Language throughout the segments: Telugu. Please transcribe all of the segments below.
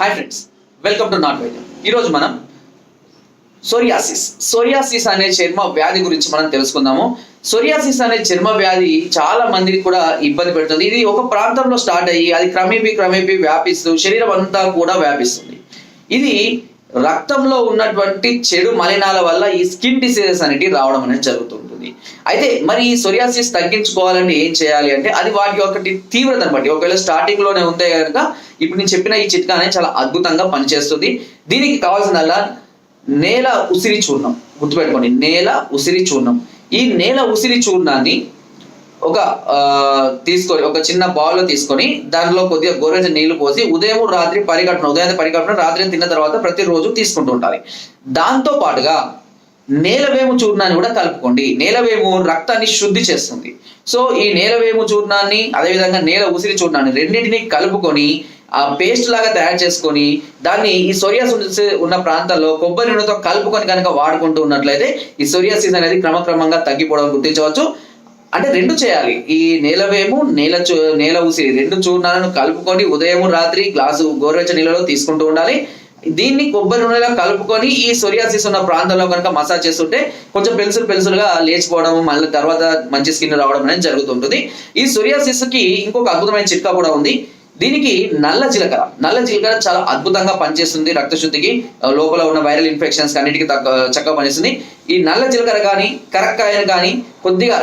హాయ్ ఫ్రెండ్స్ వెల్కమ్ టు నాట్ వైద్యం ఈరోజు మనం సోరియాసిస్. సోరియాసిస్ అనే చర్మ వ్యాధి గురించి మనం తెలుసుకుందాము. సోరియాసిస్ అనే చర్మ వ్యాధి చాలా మందికి కూడా ఇబ్బంది పెడుతుంది. ఇది ఒక ప్రాంతంలో స్టార్ట్ అయ్యి అది క్రమేపీ క్రమేపీ వ్యాపిస్తూ శరీరం అంతా కూడా వ్యాపిస్తుంది. ఇది రక్తంలో ఉన్నటువంటి చెడు మలినాల వల్ల ఈ స్కిన్ డిసీజెస్ అనేటివి రావడం అనేది జరుగుతుంది. అయితే మరి ఈ సొరియాసిస్ తగ్గించుకోవాలంటే ఏం చేయాలి అంటే అది వాటి యొక్క తీవ్రతను బట్టి. ఒకవేళ స్టార్టింగ్లోనే ఉంటే కనుక ఇప్పుడు నేను చెప్పిన ఈ చిట్కా అనేది చాలా అద్భుతంగా పనిచేస్తుంది. దీనికి కావాల్సిందల్లా నేల ఉసిరి చూర్ణం. గుర్తుపెట్టుకోండి నేల ఉసిరి చూర్ణం. ఈ నేల ఉసిరి చూర్ణాన్ని ఒక తీసుకొని ఒక చిన్న బౌల్లో తీసుకొని దానిలో కొద్దిగా గోరెంజ నీళ్ళు పోసి ఉదయం రాత్రి పరిగడుపున ఉదయం పరిగడుపున రాత్రి తిన్న తర్వాత ప్రతిరోజు తీసుకుంటూ ఉండాలి. దాంతో పాటుగా నేలవేము చూర్ణాన్ని కూడా కలుపుకోండి. నేలవేము రక్తాన్ని శుద్ధి చేస్తుంది. సో ఈ నేలవేము చూర్ణాన్ని అదేవిధంగా నేల ఉసిరి చూర్ణాన్ని రెండింటిని కలుపుకొని ఆ పేస్ట్ లాగా తయారు చేసుకొని దాన్ని ఈ సొరియాసిస్ ఉన్న ప్రాంతాల్లో కొబ్బరి నూనెతో కలుపుకొని కనుక వాడుకుంటూ ఉన్నట్లయితే ఈ సొరియాసిస్ అనేది క్రమక్రమంగా తగ్గిపోవడం గుర్తించవచ్చు. అంటే రెండు చేయాలి. ఈ నేలవేము నేల చూ నేల ఉసిరి రెండు చూర్ణాలను కలుపుకొని ఉదయం రాత్రి గ్లాసు గోరువెచ్చ నీళ్ళలో తీసుకుంటూ ఉండాలి. దీన్ని కొబ్బరి నూనెలో కలుపుకొని ఈ సొరియాసిస్ ఉన్న ప్రాంతంలో కనుక మసాజ్ చేస్తుంటే కొంచెం పెన్సిల్ పెన్సిల్గా లేచిపోవడం మళ్ళీ తర్వాత మంచి స్కిన్ రావడం అనేది జరుగుతుంటుంది. ఈ సొరియాసిస్కి ఇంకొక అద్భుతమైన చిట్కా కూడా ఉంది. దీనికి నల్ల జీలకర్ర. నల్ల జీలకర్ర చాలా అద్భుతంగా పనిచేస్తుంది రక్తశుద్ధికి. లోపల ఉన్న వైరల్ ఇన్ఫెక్షన్స్ అన్నిటికి చక్కగా పనిచేస్తుంది. ఈ నల్ల జీలకర్ర కానీ కరక్కాయలు కానీ కొద్దిగా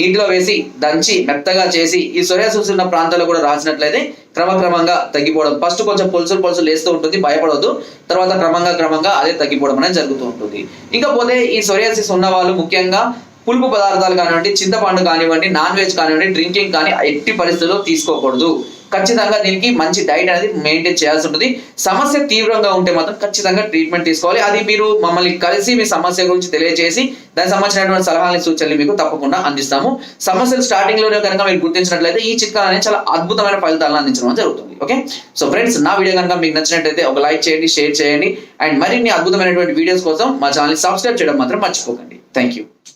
నీటిలో వేసి దంచి మెత్తగా చేసి ఈ సొరియాసిస్ ఉన్న ప్రాంతాల్లో కూడా రాసినట్లయితే క్రమక్రమంగా తగ్గిపోవడం. ఫస్ట్ కొంచెం పొలుసులు పొలుసులు లేస్తూ ఉంటుంది భయపడవద్దు తర్వాత క్రమంగా క్రమంగా అదే తగ్గిపోవడం అనేది జరుగుతూ ఉంటుంది. ఇకపోతే ఈ సొరియాసిస్ ఉన్న వాళ్ళు ముఖ్యంగా పులుపు పదార్థాలు కానివ్వండి చింతపండు కానివ్వండి నాన్ వెజ్ కానివ్వండి డ్రింకింగ్ కానీ ఎట్టి పరిస్థితుల్లో తీసుకోకూడదు. ఖచ్చితంగా దీనికి మంచి డైట్ అనేది మెయింటైన్ చేయాల్సి ఉంటుంది. సమస్య తీవ్రంగా ఉంటే మాత్రం ఖచ్చితంగా ట్రీట్మెంట్ తీసుకోవాలి. అది మీరు మమ్మల్ని కలిసి మీ సమస్య గురించి తెలియజేసి దానికి సంబంధించినటువంటి సలహాలు సూచనలు మీకు తప్పకుండా అందిస్తాము. సమస్యలు స్టార్టింగ్లోనే కనుక మీరు గుర్తించినట్లయితే ఈ చిట్కాలు అనేది చాలా అద్భుతమైన ఫలితాలను అందించడం జరుగుతుంది. ఓకే సో ఫ్రెండ్స్ నా వీడియో కనుక మీకు నచ్చినట్లయితే ఒక లైక్ చేయండి షేర్ చేయండి. అండ్ మరిన్ని అద్భుతమైనటువంటి వీడియోస్ కోసం మా ఛానల్ సబ్స్క్రైబ్ చేయడం మాత్రం మర్చిపోకండి. Thank you